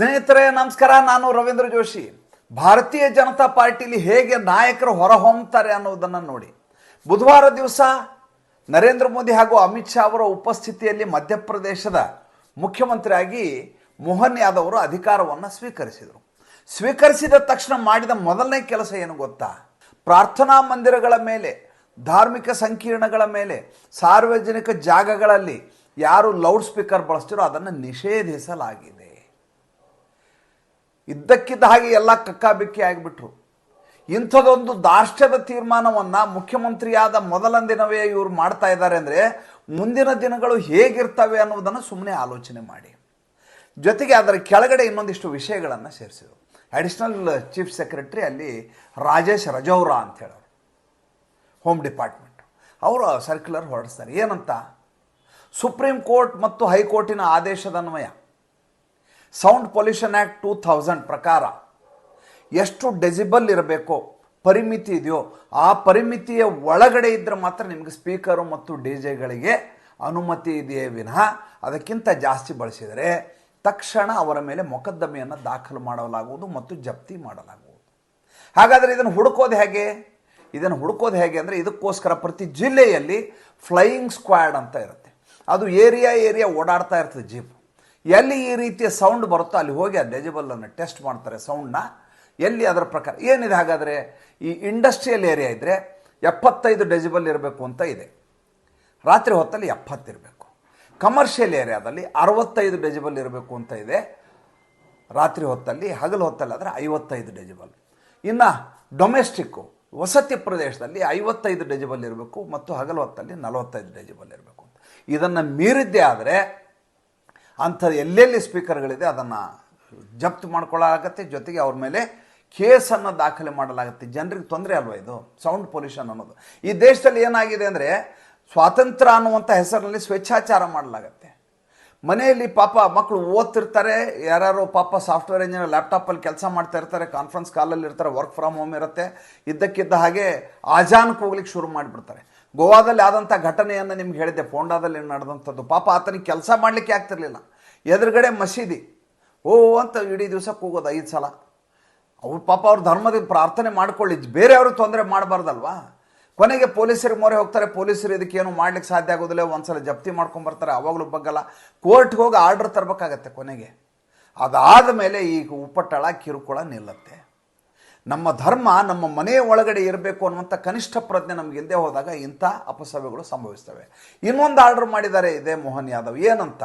ಸ್ನೇಹಿತರೆ, ನಮಸ್ಕಾರ. ನಾನು ರವೀಂದ್ರ ಜೋಶಿ. ಭಾರತೀಯ ಜನತಾ ಪಾರ್ಟಿಲಿ ಹೇಗೆ ನಾಯಕರು ಹೊರಹೊಮ್ಮುತ್ತಾರೆ ಅನ್ನೋದನ್ನು ನೋಡಿ. ಬುಧವಾರ ದಿವಸ ನರೇಂದ್ರ ಮೋದಿ ಹಾಗೂ ಅಮಿತ್ ಶಾ ಅವರ ಉಪಸ್ಥಿತಿಯಲ್ಲಿ ಮಧ್ಯಪ್ರದೇಶದ ಮುಖ್ಯಮಂತ್ರಿಯಾಗಿ ಮೋಹನ್ ಯಾದವ್ ಅವರು ಅಧಿಕಾರವನ್ನು ಸ್ವೀಕರಿಸಿದರು. ಸ್ವೀಕರಿಸಿದ ತಕ್ಷಣ ಮಾಡಿದ ಮೊದಲನೇ ಕೆಲಸ ಏನು ಗೊತ್ತಾ? ಪ್ರಾರ್ಥನಾ ಮಂದಿರಗಳ ಮೇಲೆ, ಧಾರ್ಮಿಕ ಸಂಕೀರ್ಣಗಳ ಮೇಲೆ, ಸಾರ್ವಜನಿಕ ಜಾಗಗಳಲ್ಲಿ ಯಾರು ಲೌಡ್ ಸ್ಪೀಕರ್ ಬಳಸ್ತಿರೋ ಅದನ್ನು ನಿಷೇಧಿಸಲಾಗಿದೆ. ಇದ್ದಕ್ಕಿದ್ದ ಹಾಗೆ ಎಲ್ಲ ಕಕ್ಕಾಬಿಕ್ಕಿ ಆಗಿಬಿಟ್ರು. ಇಂಥದೊಂದು ದಾರ್ಷ್ಟ್ಯದ ತೀರ್ಮಾನವನ್ನು ಮುಖ್ಯಮಂತ್ರಿಯಾದ ಮೊದಲ ದಿನವೇ ಇವರು ಮಾಡ್ತಾ ಇದ್ದಾರೆ ಅಂದರೆ ಮುಂದಿನ ದಿನಗಳು ಹೇಗಿರ್ತವೆ ಅನ್ನೋದನ್ನು ಸುಮ್ಮನೆ ಆಲೋಚನೆ ಮಾಡಿ. ಜೊತೆಗೆ ಅದರ ಕೆಳಗಡೆ ಇನ್ನೊಂದಿಷ್ಟು ವಿಷಯಗಳನ್ನು ಸೇರಿಸಿದರು. ಅಡಿಷನಲ್ ಚೀಫ್ ಸೆಕ್ರೆಟರಿ ಅಲ್ಲಿ ರಾಜೇಶ್ ರಜೌರಾ ಅಂತ ಹೇಳೋರು. ಹೋಮ್ ಡಿಪಾರ್ಟ್ಮೆಂಟ್ ಅವರು ಸರ್ಕ್ಯುಲರ್ ಹೊರಡಿಸ್ತಾರೆ. ಏನಂತ? ಸುಪ್ರೀಂ ಕೋರ್ಟ್ ಮತ್ತು ಹೈಕೋರ್ಟಿನ ಆದೇಶದನ್ವಯ sound pollution act two thousand ಪ್ರಕಾರ ಎಷ್ಟು ಡೆಸಿಬಲ್ ಇರಬೇಕು, ಪರಿಮಿತಿ ಇದೆಯೋ, ಆ ಪರಿಮಿತಿಯ ಒಳಗಡೆ ಇದ್ದರೆ ಮಾತ್ರ ನಿಮಗೆ ಸ್ಪೀಕರು ಮತ್ತು ಡಿ ಜೆಗಳಿಗೆ ಅನುಮತಿ ಇದೆಯೇ ವಿನಃ ಅದಕ್ಕಿಂತ ಜಾಸ್ತಿ ಬಳಸಿದರೆ ತಕ್ಷಣ ಅವರ ಮೇಲೆ ಮೊಕದ್ದಮೆಯನ್ನು ದಾಖಲು ಮಾಡಲಾಗುವುದು ಮತ್ತು ಜಪ್ತಿ ಮಾಡಲಾಗುವುದು. ಹಾಗಾದರೆ ಇದನ್ನು ಹುಡುಕೋದು ಹೇಗೆ? ಇದನ್ನು ಹುಡುಕೋದು ಹೇಗೆ ಅಂದರೆ ಇದಕ್ಕೋಸ್ಕರ ಪ್ರತಿ ಜಿಲ್ಲೆಯಲ್ಲಿ ಫ್ಲೈಯಿಂಗ್ ಸ್ಕ್ವಾಡ್ ಅಂತ ಇರುತ್ತೆ. ಅದು ಏರಿಯಾ ಏರಿಯಾ ಓಡಾಡ್ತಾ ಇರ್ತದೆ ಜೀಪ್ ಎಲ್ಲಿ ಈ ರೀತಿಯ ಸೌಂಡ್ ಬರುತ್ತೋ ಅಲ್ಲಿ ಹೋಗಿ ಆ ಡೆಜಿಬಲನ್ನು ಟೆಸ್ಟ್ ಮಾಡ್ತಾರೆ ಸೌಂಡ್ನ ಎಲ್ಲಿ ಅದರ ಪ್ರಕಾರ, ಏನಿದೆ ಹಾಗಾದರೆ? ಈ ಇಂಡಸ್ಟ್ರಿಯಲ್ ಏರಿಯಾ ಇದ್ದರೆ ಎಪ್ಪತ್ತೈದು ಡೆಜಿಬಲ್ ಇರಬೇಕು ಅಂತ ಇದೆ. ರಾತ್ರಿ ಹೊತ್ತಲ್ಲಿ ಎಪ್ಪತ್ತಿರಬೇಕು ಕಮರ್ಷಿಯಲ್ ಏರಿಯಾದಲ್ಲಿ ಅರವತ್ತೈದು ಡೆಜಿಬಲ್ ಇರಬೇಕು ಅಂತ ಇದೆ. ರಾತ್ರಿ ಹೊತ್ತಲ್ಲಿ, ಹಗಲು ಹೊತ್ತಲ್ಲಿ ಆದರೆ ಐವತ್ತೈದು ಡೆಜಿಬಲ್ ಇನ್ನು ಡೊಮೆಸ್ಟಿಕ್ಕು ವಸತಿ ಪ್ರದೇಶದಲ್ಲಿ ಐವತ್ತೈದು ಡೆಜಿಬಲ್ ಇರಬೇಕು ಮತ್ತು ಹಗಲು ಹೊತ್ತಲ್ಲಿ ನಲವತ್ತೈದು ಡೆಜಿಬಲ್ ಇರಬೇಕು ಇದನ್ನು ಮೀರಿದ್ದೇ ಆದರೆ ಅಂಥ ಎಲ್ಲೆಲ್ಲಿ ಸ್ಪೀಕರ್ಗಳಿದೆ ಅದನ್ನು ಜಪ್ತು ಮಾಡ್ಕೊಳ್ಳಲಾಗತ್ತೆ ಜೊತೆಗೆ ಅವ್ರ ಮೇಲೆ ಕೇಸನ್ನು ದಾಖಲೆ ಮಾಡಲಾಗುತ್ತೆ. ಜನರಿಗೆ ತೊಂದರೆ ಅಲ್ವಾ ಇದು? ಸೌಂಡ್ ಪೊಲ್ಯೂಷನ್ ಅನ್ನೋದು. ಈ ದೇಶದಲ್ಲಿ ಏನಾಗಿದೆ ಅಂದರೆ ಸ್ವಾತಂತ್ರ್ಯ ಅನ್ನುವಂಥ ಹೆಸರಿನಲ್ಲಿ ಸ್ವೇಚ್ಛಾಚಾರ ಮಾಡಲಾಗತ್ತೆ. ಮನೆಯಲ್ಲಿ ಪಾಪ ಮಕ್ಕಳು ಓದ್ತಿರ್ತಾರೆ, ಯಾರ್ಯಾರೋ ಪಾಪ ಸಾಫ್ಟ್ವೇರ್ ಇಂಜಿನಿಯರ್ ಲ್ಯಾಪ್ಟಾಪಲ್ಲಿ ಕೆಲಸ ಮಾಡ್ತಾ ಇರ್ತಾರೆ, ಕಾನ್ಫರೆನ್ಸ್ ಕಾಲಲ್ಲಿ ಇರ್ತಾರೆ, ವರ್ಕ್ ಫ್ರಮ್ ಹೋಮ್ ಇರುತ್ತೆ, ಇದ್ದಕ್ಕಿದ್ದ ಹಾಗೆ ಆಜಾನ್ಗೆ ಹೋಗ್ಲಿಕ್ಕೆ ಶುರು ಮಾಡಿಬಿಡ್ತಾರೆ. ಗೋವಾದಲ್ಲಿ ಆದಂಥ ಘಟನೆಯನ್ನು ನಿಮ್ಗೆ ಹೇಳಿದೆ ಪೋಂಡಾದಲ್ಲಿ ನಡೆದಂಥದ್ದು. ಪಾಪ ಆತನಿಗೆ ಕೆಲಸ ಮಾಡಲಿಕ್ಕೆ ಆಗ್ತಿರ್ಲಿಲ್ಲ. ಎದುರುಗಡೆ ಮಸೀದಿ. ಓ, ಅಂತ ಇಡೀ ದಿವಸ ಕೂಗೋದು ಐದು ಸಲ. ಅವ್ರ ಪಾಪ ಅವ್ರ ಧರ್ಮದ ಪ್ರಾರ್ಥನೆ ಮಾಡ್ಕೊಳ್ಳಿ ಬೇರೆಯವರು ತೊಂದರೆ ಮಾಡಬಾರ್ದಲ್ವಾ? ಕೊನೆಗೆ ಪೊಲೀಸರಿಗೆ ಮೊರೆ ಹೋಗ್ತಾರೆ. ಪೊಲೀಸರು ಇದಕ್ಕೆ ಏನು ಮಾಡ್ಲಿಕ್ಕೆ ಸಾಧ್ಯ ಆಗೋದಿಲ್ಲ. ಒಂದ್ಸಲ ಜಪ್ತಿ ಮಾಡ್ಕೊಂಬರ್ತಾರೆ ಅವಾಗಲೂ ಬಗ್ಗಲ್ಲ. ಕೋರ್ಟ್ಗೆ ಹೋಗಿ ಆರ್ಡರ್ ತರಬೇಕಾಗತ್ತೆ ಕೊನೆಗೆ. ಅದಾದ ಮೇಲೆ ಈಗ ಉಪಟಳ, ಕಿರುಕುಳ ನಿಲ್ಲತ್ತೆ. ನಮ್ಮ ಧರ್ಮ ನಮ್ಮ ಮನೆಯ ಒಳಗಡೆ ಇರಬೇಕು ಅನ್ನುವಂಥ ಕನಿಷ್ಠ ಪ್ರಜ್ಞೆ ನಮ್ಗೆ ಹಿಂದೆ ಹೋದಾಗ ಇಂಥ ಅಪಸವ್ಯಗಳು ಸಂಭವಿಸ್ತವೆ. ಇನ್ನೊಂದು ಆರ್ಡರ್ ಮಾಡಿದ್ದಾರೆ ಇದೇ ಮೋಹನ್ ಯಾದವ್. ಏನಂತ?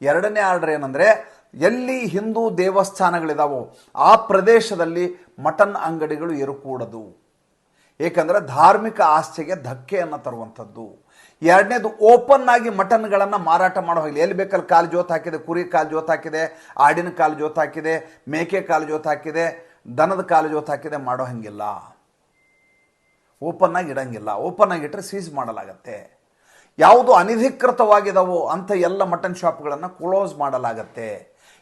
ಎರಡನೇ ಆರ್ಡರ್ ಏನಂದರೆ, ಎಲ್ಲಿ ಹಿಂದೂ ದೇವಸ್ಥಾನಗಳಿದಾವೋ ಆ ಪ್ರದೇಶದಲ್ಲಿ ಮಟನ್ ಅಂಗಡಿಗಳು ಇರಕೂಡದು ಏಕೆಂದರೆ ಧಾರ್ಮಿಕ ಆಸ್ತಿಗೆ ಧಕ್ಕೆಯನ್ನು ತರುವಂಥದ್ದು. ಎರಡನೇದು, ಓಪನ್ ಆಗಿ ಮಟನ್ಗಳನ್ನು ಮಾರಾಟ ಮಾಡೋ ಹಾಗೆ. ಎಲ್ಲಿ ಬೇಕಲ್ಲಿ ಕಾಲು ಜೋತ್ ಹಾಕಿದೆ, ಕುರಿ ಕಾಲು ಜೋತ್ ಹಾಕಿದೆ, ಆಡಿನ ಕಾಲು ಜೋತ್ ಹಾಕಿದೆ, ಮೇಕೆ ಕಾಲು ಜೋತ್ ಹಾಕಿದೆ, ದನದ ಕಾಲು ಜೋತ್ ಹಾಕಿದೆ ಮಾಡೋ ಹಂಗಿಲ್ಲ. ಓಪನ್ ಆಗಿ ಇಡಂಗಿಲ್ಲ. ಓಪನ್ ಆಗಿ ಇಟ್ಟರೆ ಸೀಸ್ ಮಾಡಲಾಗತ್ತೆ. ಯಾವುದು ಅನಧಿಕೃತವಾಗಿದಾವೋ ಅಂಥ ಎಲ್ಲ ಮಟನ್ ಶಾಪ್ಗಳನ್ನು ಕ್ಲೋಸ್ ಮಾಡಲಾಗತ್ತೆ.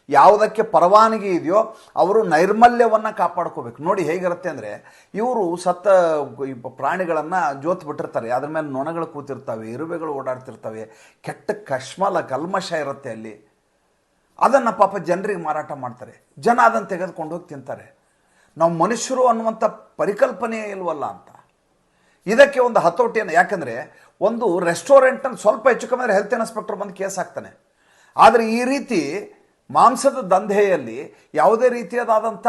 ಯಾವುದಕ್ಕೆ ಪರವಾನಗಿ ಇದೆಯೋ ಅವರು ನೈರ್ಮಲ್ಯವನ್ನು ಕಾಪಾಡ್ಕೋಬೇಕು. ನೋಡಿ ಹೇಗಿರುತ್ತೆ ಅಂದರೆ ಇವರು ಸತ್ತ ಪ್ರಾಣಿಗಳನ್ನು ಜೋತ್ ಬಿಟ್ಟಿರ್ತಾರೆ. ಅದ್ರ ಮೇಲೆ ನೊಣಗಳು ಕೂತಿರ್ತವೆ, ಇರುವೆಗಳು ಓಡಾಡ್ತಿರ್ತವೆ, ಕೆಟ್ಟ ಕಶ್ಮಲ, ಕಲ್ಮಶ ಇರುತ್ತೆ ಅಲ್ಲಿ. ಅದನ್ನು ಪಾಪ ಜನರಿಗೆ ಮಾರಾಟ ಮಾಡ್ತಾರೆ. ಜನ ಅದನ್ನು ತೆಗೆದುಕೊಂಡು ಹೋಗಿ ತಿಂತಾರೆ. ನಾವು ಮನುಷ್ಯರು ಅನ್ನುವಂಥ ಪರಿಕಲ್ಪನೆಯೇ ಇಲ್ವಲ್ಲ ಅಂತ. ಇದಕ್ಕೆ ಒಂದು ಹತೋಟಿಯನ್ನು. ಯಾಕಂದರೆ ಒಂದು ರೆಸ್ಟೋರೆಂಟನ್ನು ಸ್ವಲ್ಪ ಹೆಚ್ಚು ಕಮ್ಮಿ ಅಂದರೆ ಹೆಲ್ತ್ ಇನ್ಸ್ಪೆಕ್ಟರ್ ಬಂದು ಕೇಸ್ ಹಾಕ್ತಾನೆ. ಆದರೆ ಈ ರೀತಿ ಮಾಂಸದ ದಂಧೆಯಲ್ಲಿ ಯಾವುದೇ ರೀತಿಯಾದಂಥ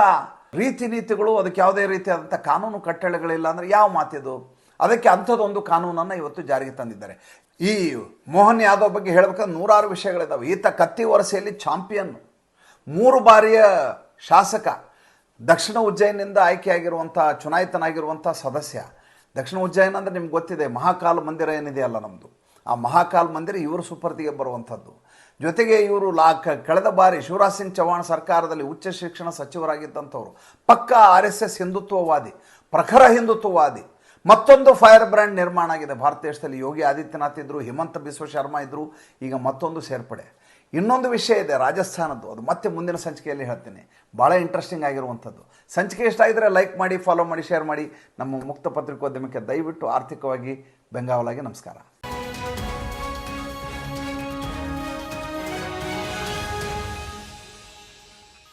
ರೀತಿ ನೀತಿಗಳು ಅದಕ್ಕೆ ಯಾವುದೇ ರೀತಿಯಾದಂಥ ಕಾನೂನು ಕಟ್ಟಳೆಗಳಿಲ್ಲ ಅಂದರೆ ಯಾವ ಮಾತಿದು? ಅದಕ್ಕೆ ಅಂಥದ್ದೊಂದು ಕಾನೂನನ್ನು ಇವತ್ತು ಜಾರಿಗೆ ತಂದಿದ್ದಾರೆ. ಈ ಮೋಹನ್ ಯಾದವ್ ಬಗ್ಗೆ ಹೇಳಬೇಕಾದ್ರೆ ನೂರಾರು ವಿಷಯಗಳಿದ್ದಾವೆ ಈತ ಕತ್ತಿ ವರಸೆಯಲ್ಲಿ ಚಾಂಪಿಯನ್. ಮೂರು ಬಾರಿಯ ಶಾಸಕ. ದಕ್ಷಿಣ ಉಜ್ಜಯಿನಿಂದ ಆಯ್ಕೆಯಾಗಿರುವಂಥ, ಚುನಾಯಿತನಾಗಿರುವಂಥ ಸದಸ್ಯ. ದಕ್ಷಿಣ ಉಜ್ಜಯನ ಅಂದರೆ ನಿಮ್ಗೆ ಗೊತ್ತಿದೆ, ಮಹಾಕಾಲ ಮಂದಿರ ಏನಿದೆಯಲ್ಲ ನಮ್ಮದು ಆ ಮಹಾಕಾಲ ಮಂದಿರ ಇವರು ಸುಪರ್ದಿಗೆ ಬರುವಂಥದ್ದು. ಜೊತೆಗೆ ಇವರು ಲಾ ಕಳೆದ ಬಾರಿ ಶಿವರಾಜ್ ಸಿಂಗ್ ಚೌಹಾಣ್ ಸರ್ಕಾರದಲ್ಲಿ ಉಚ್ಚ ಶಿಕ್ಷಣ ಸಚಿವರಾಗಿದ್ದಂಥವ್ರು. ಪಕ್ಕ ಆರ್ ಎಸ್ ಎಸ್ ಹಿಂದುತ್ವವಾದಿ, ಪ್ರಖರ ಹಿಂದುತ್ವವಾದಿ. ಮತ್ತೊಂದು ಫೈರ್ ಬ್ರ್ಯಾಂಡ್ ನಿರ್ಮಾಣ ಆಗಿದೆ. ಭಾರತ ದೇಶದಲ್ಲಿ ಯೋಗಿ ಆದಿತ್ಯನಾಥ್ ಇದ್ದರು ಹಿಮಂತ ಬಿಸ್ವ ಶರ್ಮಾ ಇದ್ದರು ಈಗ ಮತ್ತೊಂದು ಸೇರ್ಪಡೆ. ಇನ್ನೊಂದು ವಿಷಯ ಇದೆ ರಾಜಸ್ಥಾನದ್ದು. ಅದು ಮತ್ತೆ ಮುಂದಿನ ಸಂಚಿಕೆಯಲ್ಲಿ ಹೇಳ್ತೀನಿ. ಭಾಳ ಇಂಟ್ರೆಸ್ಟಿಂಗ್ ಆಗಿರುವಂಥದ್ದು. ಸಂಚಿಕೆ ಇಷ್ಟ ಆಗಿದ್ರೆ ಲೈಕ್ ಮಾಡಿ ಫಾಲೋ ಮಾಡಿ ಶೇರ್ ಮಾಡಿ. ನಮ್ಮ ಮುಕ್ತ ಪತ್ರಿಕೋದ್ಯಮಕ್ಕೆ ದಯವಿಟ್ಟು ಆರ್ಥಿಕವಾಗಿ ಬೆಂಗಾವಲಾಗಿ ನಮಸ್ಕಾರ.